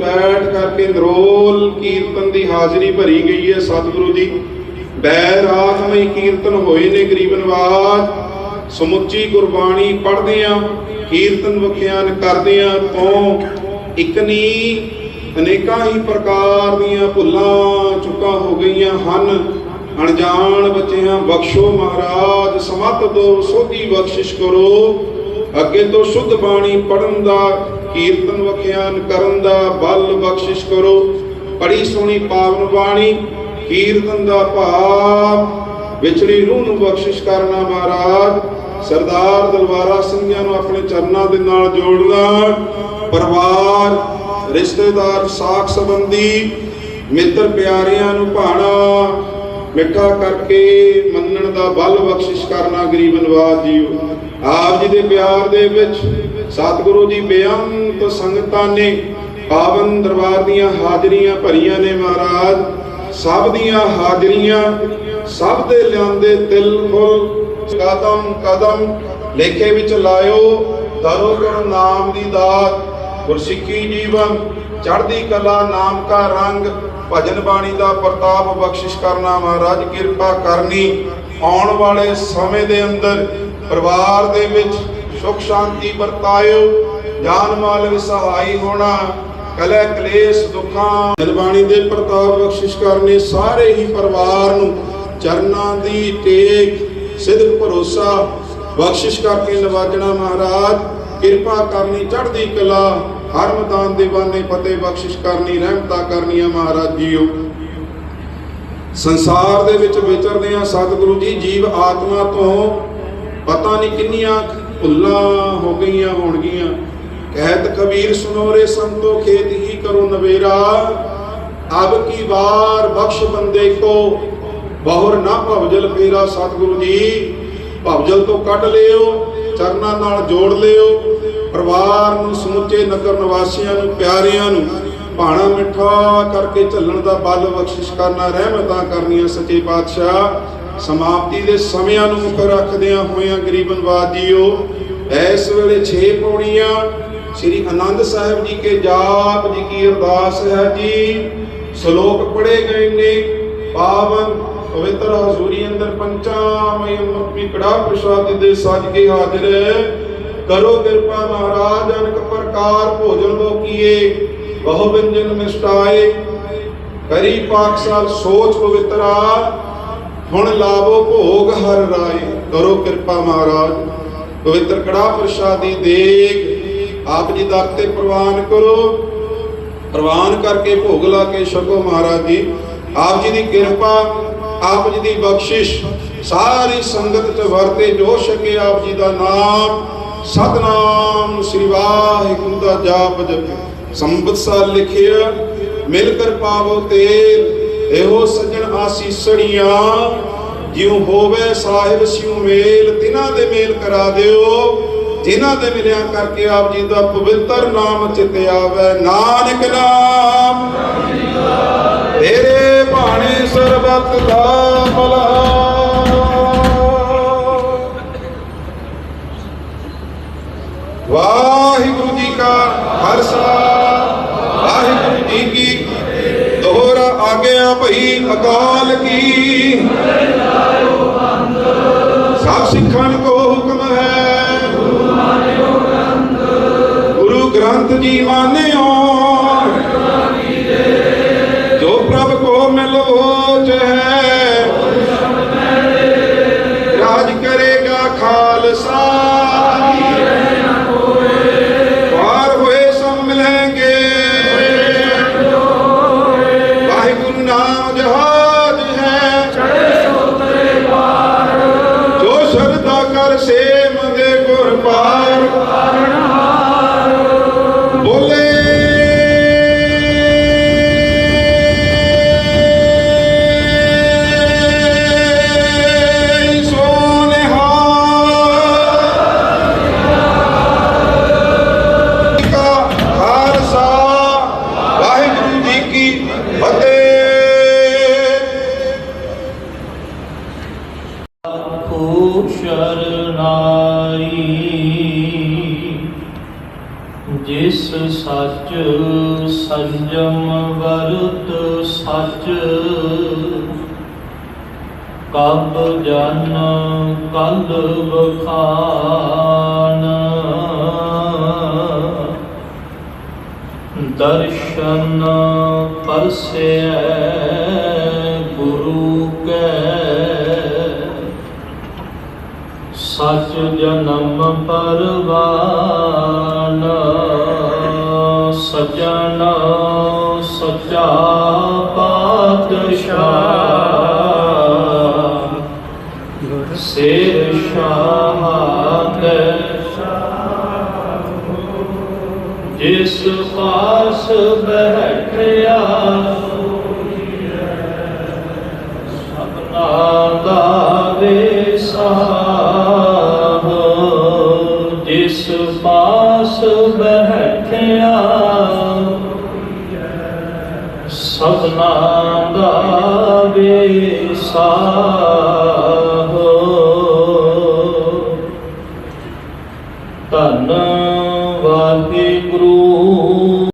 ਬੈਠ ਕਰਕੇ ਨਰੋਲ ਕੀਰਤਨ ਦੀ ਹਾਜ਼ਰੀ ਭਰੀ ਗਈ ਹੈ ਸਤਿਗੁਰੂ ਜੀ। ਬੈ ਰਾਤਮਈ ਕੀਰਤਨ ਹੋਏ ਨੇ ਗਰੀਬ ਨਵਾਜ ਸਮੁੱਚੀ ਗੁਰਬਾਣੀ ਪੜ੍ਹਦੇ ਆ, ਕੀਰਤਨ ਵਿਖਿਆਨ ਕਰਦੇ ਆ, ਤੋਂ ਇਕਨੀ ਅਨੇਕਾਂ ਹੀ ਪ੍ਰਕਾਰ ਦੀਆਂ ਭੁੱਲਾਂ ਚੁੱਕਾਂ ਹੋ ਗਈਆਂ ਹਨ। ਅਣਜਾਣ ਬੱਚਿਆਂ, ਬਖਸ਼ੋ ਮਹਾਰਾਜ, ਸਮਤ ਦੋ ਸੋਧੀ ਬਖਸ਼ਿਸ਼ ਕਰੋ। ਅੱਗੇ ਤੋਂ ਸ਼ੁੱਧ ਬਾਣੀ ਪੜਨ ਦਾ ਕੀਰਤਨ ਵਖਿਆਨ ਕਰਨ ਦਾ ਬਲ ਬਖਸ਼ਿਸ਼ ਕਰੋ। ਬੜੀ ਸੋਹਣੀ ਪਾਵਨ ਬਾਣੀ, ਕੀਰਤਨ ਦਾ ਭਾਵ ਵਿਚੜੀ ਰੂਹ ਨੂੰ ਬਖਸ਼ਿਸ਼ ਕਰਨਾ ਮਹਾਰਾਜ। ਸਰਦਾਰ ਦਲਵਾਰਾ ਸਿੰਘਾਂ ਨੂੰ ਆਪਣੇ ਚਰਨਾਂ ਦੇ ਨਾਲ ਜੋੜਨਾ। ਪਰਿਵਾਰ, ਰਿਸ਼ਤੇਦਾਰ, ਸਾਖ ਸੰਬੰਧੀ, ਮਿੱਤਰ ਪਿਆਰਿਆਂ ਨੂੰ ਭਾਣਾ। ਮਿੱਠਾ ਕਰਕੇ ਮੰਨਣ ਦਾ ਬਲ ਬਖਸ਼ਿਸ਼ ਕਰਨਾ ਗਰੀਬ ਨਵਾਜ ਜੀਓ। ਆਪ ਜੀ ਦੇ ਪਿਆਰ ਦੇ ਵਿੱਚ ਸਤਿਗੁਰੂ ਜੀ ਬੇਅੰਤ ਸੰਗਤਾਂ ਨੇ ਪਾਵਨ ਦਰਬਾਰ ਦੀਆਂ ਹਾਜ਼ਰੀਆਂ ਭਰੀਆਂ ਨੇ ਮਹਾਰਾਜ। ਸਭ ਦੀਆਂ ਹਾਜ਼ਰੀਆਂ, ਸਭ ਦੇ ਲਿਆਂਦੇ ਤਿਲ, ਫੁੱਲ, ਕਦਮ ਕਦਮ ਲੇਖੇ ਵਿੱਚ ਲਾਇਓ। ਦਰੋ ਗੁਰੂ ਨਾਮ ਦੀ ਦਾਤ, ਗੁਰਸਿੱਖੀ ਜੀਵਨ, ਚੜ੍ਹਦੀ ਕਲਾ ਨਾਮ ਕਾ ਰੰਗ, ਭਜਨ ਬਾਣੀ ਦਾ ਪ੍ਰਤਾਪ ਬਖਸ਼ਿਸ਼ ਕਰਨਾ ਮਹਾਰਾਜ, ਕਿਰਪਾ ਕਰਨੀ। ਆਉਣ ਵਾਲੇ ਸਮੇਂ ਦੇ ਅੰਦਰ, ਪਰਿਵਾਰ ਦੇ ਵਿੱਚ ਸੁਖ ਸ਼ਾਂਤੀ ਵਰਤਾਇਓ, ਜਾਨ ਮਾਲ ਵਿੱਚ ਹੋਣਾ, ਕਲੇ ਕਲੇਸ਼ ਦੁੱਖਾਂ। ਦਿਲਬਾਣੀ ਦੇ ਪ੍ਰਤਾਪ ਬਖਸ਼ਿਸ਼ ਕਰਨੇ ਸਾਰੇ ਹੀ ਪਰਿਵਾਰ ਨੂੰ ਚਰਨਾਂ ਦੀ ਟੇਕ ਸਿੱਧਕ ਭਰੋਸਾ। ਬਖਸ਼ਿਸ਼ ਕਰਕੇ ਨਵਾਜਣਾ ਮਹਾਰਾਜ, ਕਿਰਪਾ ਕਰਨੀ ਚੜ੍ਹਦੀ ਕਲਾ, ਹਰ ਮਦਾਨ ਦੇ ਬਾਨੇ ਫਤਿਹ ਬਖਸ਼ਿਸ਼ ਕਰਨੀ, ਰਹਿਮਤਾਂ ਕਰਨੀਆਂ ਮਹਾਰਾਜ ਜੀਓ। ਸੰਸਾਰ ਦੇ ਵਿੱਚ ਵਿਚਰਦੇ ਆ ਸਤਿਗੁਰੂ ਜੀ ਜੀਵ ਆਤਮਾ ਤੋਂ ਪਤਾ ਨਹੀਂ ਕਿੰਨੀਆਂ ਭੁੱਲਾਂ ਹੋ ਗਈਆਂ ਹੋਣਗੀਆਂ। ਕਹਿਤ ਕਬੀਰ ਸੁਨੋ ਰੇ ਸੰਤੋ ਖੇਤ ਹੀ ਕਰੋ ਨਵੇਰਾ। ਅਬ ਕੀ ਵਾਰ ਬਖਸ਼ ਬੰਦੇ ਕੋ, ਬਹੁਰ ਨਾ ਭਵਜਲ ਫੇਰਾ ਸਤਿਗੁਰੂ ਜੀ। ਭਵਜਲ ਤੋਂ ਕੱਢ ਲਿਓ, ਚਰਨਾਂ ਨਾਲ ਜੋੜ ਲਿਓ। ਪਰਿਵਾਰ ਨੂੰ ਸਮੁੱਚੇ ਨਗਰ ਨਿਵਾਸੀਆਂ ਨੂੰ, ਪਿਆਰਿਆਂ ਨੂੰ, ਭਾਣਾ ਮਿੱਠਾ ਕਰਕੇ ਚੱਲਣ ਦਾ ਬਲ ਬਖਸ਼ਿਸ਼ ਕਰਨਾ, ਰਹਿਮਤਾਂ ਕਰਨੀਆਂ ਸੱਚੇ ਪਾਤਸ਼ਾਹ। ਸਮਾਪਤੀ ਦੇ ਸਮਿਆਂ ਨੂੰ ਮੁੱਖ ਰੱਖਦਿਆਂ ਹੋਇਆਂ ਗਰੀਬ ਇਸ ਵੇਲੇ 6 ਪੌੜੀਆਂ ਸ੍ਰੀ ਆਨੰਦ ਸਾਹਿਬ ਜੀ ਕੇ ਜਾਪ ਜੀ ਕੀ ਅਰਦਾਸ ਹੈ ਜੀ। ਸ਼ਲੋਕ ਪੜ੍ਹੇ ਗਏ ਨੇ, ਪਾਵਨ ਪਵਿੱਤਰ ਹਜ਼ੂਰੀ ਅੰਦਰ ਪੰਚਾਮਈ ਅੰਮ੍ਰਿਤ ਕੜਾ ਪ੍ਰਸ਼ਾਦ ਦੇ ਸਜ ਕੇ ਹਾਜ਼ਰ ਕਰੋ ਕਿਰਪਾ ਮਹਾਰਾਜ, ਅਨਕ ਪ੍ਰਕਾਰ ਭੋਜਨ ਲੋਕੀਏ, ਬਹੁ ਵਿੰਜਨ ਮਿਸ਼ਟਾਏ ਕਰੀ ਪਾਕਸਾਲ ਸੋਚ ਪਵਿੱਤਰਾ ਹੁਣ ਲਾਵੋ ਭੋਗ ਹਰ ਰਾਏ, ਕਰੋ ਕਿਰਪਾ ਮਹਾਰਾਜ। ਪਵਿੱਤਰ ਕੜਾ ਪ੍ਰਸ਼ਾਦੀ ਦੇਗ, ਆਪ ਜੀ ਦਰ ਤੇ ਪ੍ਰਵਾਨ ਕਰੋ। ਪ੍ਰਵਾਨ ਕਰਕੇ ਭੋਗ ਲਾ ਕੇ ਛਕੋ ਮਹਾਰਾਜ ਜੀ। ਆਪ ਜੀ ਦੀ ਕਿਰਪਾ, ਆਪ ਜੀ ਦੀ ਬਖਸ਼ਿਸ਼, ਸਾਰੀ ਸੰਗਤ ਚ ਵਰਤੇ ਜੋ ਛਕੇ ਆਪ ਜੀ ਦਾ ਨਾਮ। ਸਤਨਾਮ ਸ੍ਰੀ ਵਾਹਿਗੁਰੂ ਦਾ ਜਾਪ ਜਪ। ਸੰਬਤ ਲਿਖਿਆ, ਮਿਲ ਕਰ ਪਾਵੋ ਤੇਲ, ਇਹੋ ਸੱਜਣ ਆਸੀਸੜੀਆਂ ਜਿਉ ਹੋਵੇ ਸਾਹਿਬ ਸਿਉ ਮੇਲ, ਤਿਨਾਂ ਦੇ ਮੇਲ ਕਰਾ ਦਿਓ। ਜਿਨ੍ਹਾਂ ਦੇ ਮਿਲਿਆ ਕਰਕੇ ਆਪ ਜੀ ਦਾ ਪਵਿੱਤਰ ਨਾਮ ਚਿਤ ਆਵੇ। ਨਾਨਕ ਨਾਮ। ਤੇਰੇ ਬਾਣੀ ਸਰਬਤ ਦਾ ਭਲਾ। ਵਾਹਿਗੁਰੂ ਜੀ ਕਾ ਖਾਲਸਾ, ਵਾਹਿਗੁਰੂ ਜੀ ਕੀ ਦੋਹਰਾ, ਆਗਿਆ ਭਈ ਅਕਾਲ ਕੀ। ਸਭ ਸਿੱਖਾਂ ਕੋ ਹੁਕਮ ਹੈ। ਗੁਰੂ ਗ੍ਰੰਥ ਜੀ ਮਾਨਿਓ। ਸੱਚ ਸੰਜਮ ਵਰਤ ਸੱਚ। ਕਬ ਜਨ ਕਲ ਬਖਾਨ ਦਰਸ਼ਨ ਪਰਸੇ ਗੁਰੂ ਕੈ। ਸਚ ਜਨਮ ਪਰਵਾਨ ਸੱਚਾ ਪਾਤਸ਼ਾਹ। ਸਿਰ ਸ਼ਾਹਤ ਜਿਸ ਪਾਸ ਬੈਠਿਆ ਸਪਨਾ ਦਾ ਵਿਸਾਹ ਜਿਸ ਪਾਸ ਬੈਠਿਆ Saknamda bir sağ